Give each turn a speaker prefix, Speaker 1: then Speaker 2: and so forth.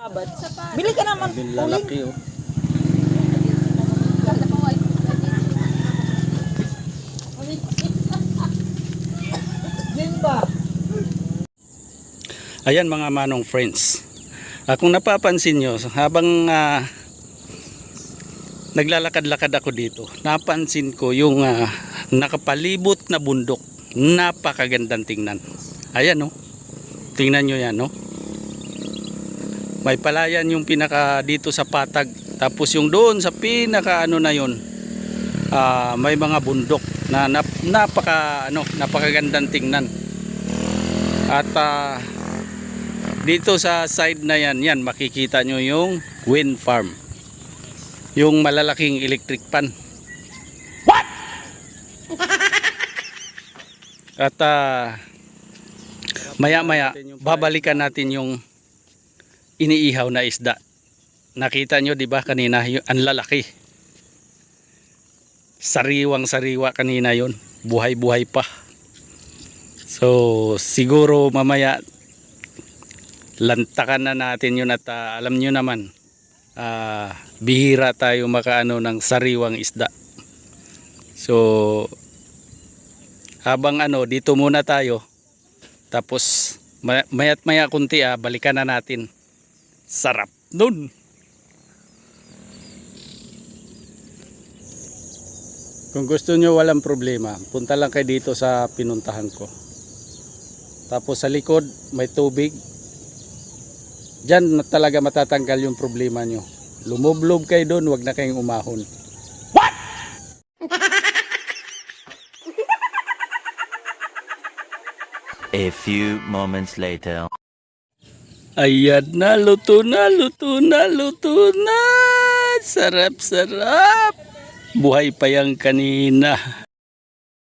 Speaker 1: Bili ka naman.
Speaker 2: Lalaki oh. Ayan mga manong friends. Ah, kung napapansin nyo, habang ah, naglalakad-lakad ako dito, napansin ko yung ah, nakapalibot na bundok. Napakagandang tingnan. Ayan oh. Tingnan nyo yan no. May palayan yung pinaka dito sa patag. Tapos yung doon sa pinaka ano na yon ah, may mga bundok na nap- napaka ano napakagandang tingnan. At ah, dito sa side na yan, yan makikita nyo yung wind farm. Yung malalaking electric pan. What? At ah, maya maya babalikan natin yung iniihaw na isda. Nakita nyo 'di ba kanina yung ang lalaki. Sariwang sariwa kanina yon, buhay-buhay pa. So siguro mamaya lantakan na natin yun at ah, alam nyo naman ah, bihira tayo makaano ng sariwang isda so habang ano dito muna tayo tapos ma- mayat maya kunti ah, balikan na natin sarap nun kung gusto nyo walang problema punta lang kayo dito sa pinuntahan ko tapos sa likod may tubig Diyan na talaga matatanggal yung problema nyo. Lumoblob kayo doon, wag na kayong umahon.
Speaker 3: A few moments later.
Speaker 2: Ayan na, luto na, luto na, luto na. Sarap, sarap. Buhay pa yan kanina.